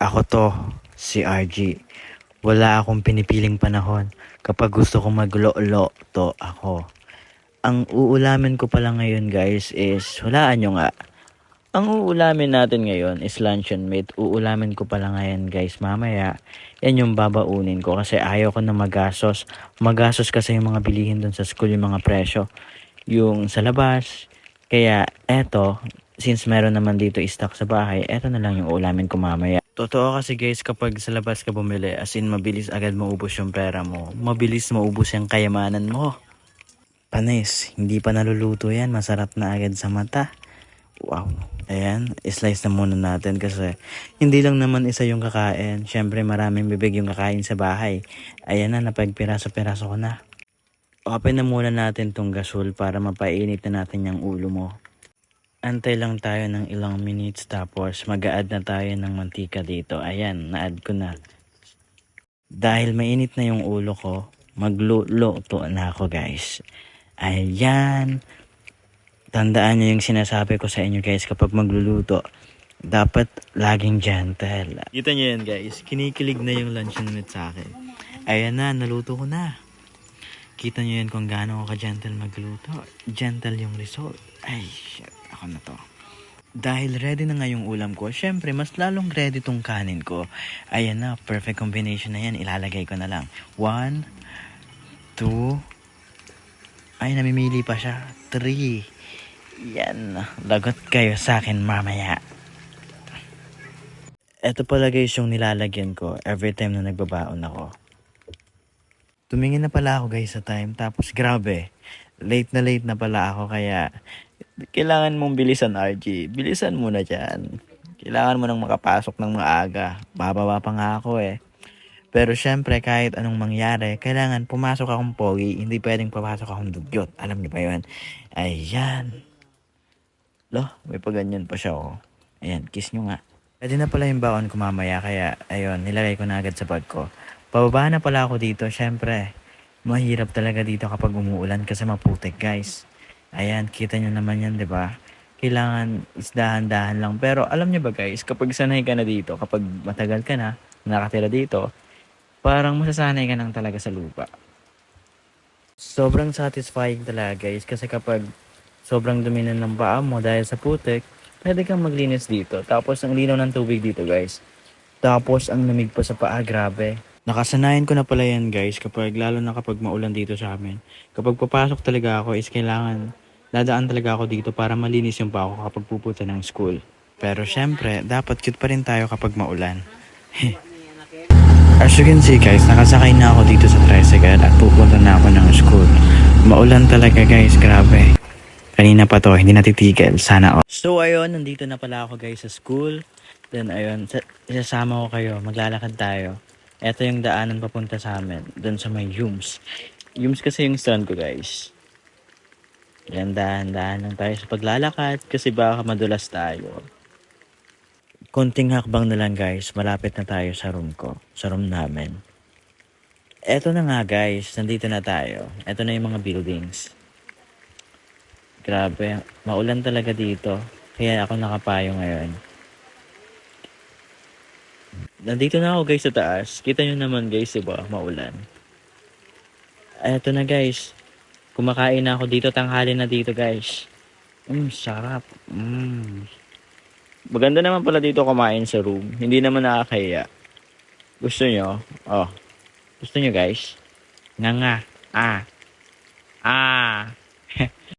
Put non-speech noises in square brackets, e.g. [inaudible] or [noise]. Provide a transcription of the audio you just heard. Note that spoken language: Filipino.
Ako to, si RG. Wala akong pinipiling panahon. Kapag gusto kong maglo-lo, to ako. Ang uulamin ko pala ngayon guys is, hulaan nyo nga. Ang uulamin natin ngayon is luncheon meat. Uulamin ko pala ngayon guys mamaya. Yan yung babaunin ko kasi ayaw ko na magastos. Magastos kasi yung mga bilihin dun sa school, yung mga presyo. Yung sa labas. Kaya eto, since meron naman dito stock sa bahay, eto na lang yung ulamin ko mamaya. Totoo kasi guys, kapag sa labas ka bumili, as in mabilis agad maubos yung pera mo. Mabilis maubos yung kayamanan mo. Panis, hindi pa naluluto yan. Masarap na agad sa mata. Wow. Ayan, slice na muna natin kasi hindi lang naman isa yung kakain. Siyempre maraming bibig yung kakain sa bahay. Ayan na, napagpiraso-piraso ko na. Open na muna natin tong gasol para mapainit na natin yung ulo mo. Antay lang tayo ng ilang minutes tapos mag-add na tayo ng mantika dito. Ayan, na-add ko na. Dahil mainit na yung ulo ko, magluto na ako guys. Ayan. Tandaan nyo yung sinasabi ko sa inyo guys kapag magluluto. Dapat laging gentle. Kita nyo yan guys. Kinikilig na yung luncheon meat sa akin. Ayan na, naluto ko na. Kita nyo yan kung gaano ako ka-gentle magluto. Gentle yung result. Ay, shit. Ako na to. Dahil ready na nga yung ulam ko, syempre mas lalong ready tong kanin ko. Ayan na, perfect combination na yan. Ilalagay ko na lang. One, two, ay namimili pa siya. Three. Yan, lagot kayo sa akin mamaya. Ito pala guys yung nilalagyan ko every time na nagbabaon ako. Tumingin na pala ako guys sa time tapos grabe, late na late na pala ako kaya kailangan mong bilisan RG. Bilisan mo na dyan. Kailangan mo nang makapasok ng maaga. Bababa pa nga ako eh. Pero syempre kahit anong mangyari, kailangan pumasok akong pogi. Hindi pwedeng papasok akong dugyot. Alam niyo ba yun? Ayan. Lo, may paganyan pa siya oh. Ayan, kiss nyo nga. Pwede na pala yung baon ko mamaya kaya ayun, nilagay ko na agad sa bag ko. Pababa na pala ako dito, syempre. Mahirap talaga dito kapag umuulan kasi maputik guys. Ayan, kita nyo naman yan, di ba? Kailangan isdahan-dahan lang. Pero alam nyo ba guys, kapag sanay ka na dito, kapag matagal ka na, nakatira dito, parang masasanay ka lang talaga sa lupa. Sobrang satisfying talaga guys kasi kapag sobrang dumi na ng paa mo dahil sa putik, pwede kang maglinis dito. Tapos ang linaw ng tubig dito guys. Tapos ang lamig pa sa paa, grabe. Nakasanayan ko na pala yan guys kapag lalo na kapag maulan dito sa amin. Kapag papasok talaga ako is kailangan dadaan talaga ako dito para malinis yung paa ko kapag pupunta ng school. Pero syempre, dapat cute pa rin tayo kapag maulan. [laughs] As you can see guys, nakasakay na ako dito sa tricycle at pupunta na ako ng school. Maulan talaga guys, grabe. Kanina pa to, hindi natitigil. Sana all. So ayun, nandito na pala ako guys sa school. Then ayun, sa- isasama ko kayo, maglalakad tayo. Ito yung daanan papunta sa amin, doon sa may Yums. Yums kasi yung stand ko guys. Yan, dahan-dahan lang tayo sa paglalakad kasi baka madulas tayo. Konting hakbang na lang guys, malapit na tayo sa room ko, sa room namin. Eto na nga guys, nandito na tayo. Eto na yung mga buildings. Grabe, maulan talaga dito. Kaya ako nakapayo ngayon. Nandito na ako guys sa taas. Kita nyo naman guys, diba? Maulan. Eto na guys. Kumakain na ako dito. Tanghali na dito guys. Mmm, sarap. Mmm. Maganda naman pala dito kumain sa room. Hindi naman nakakahiya. Gusto nyo? Oh. Gusto nyo guys? Nga nga. Ah. Ah. [laughs]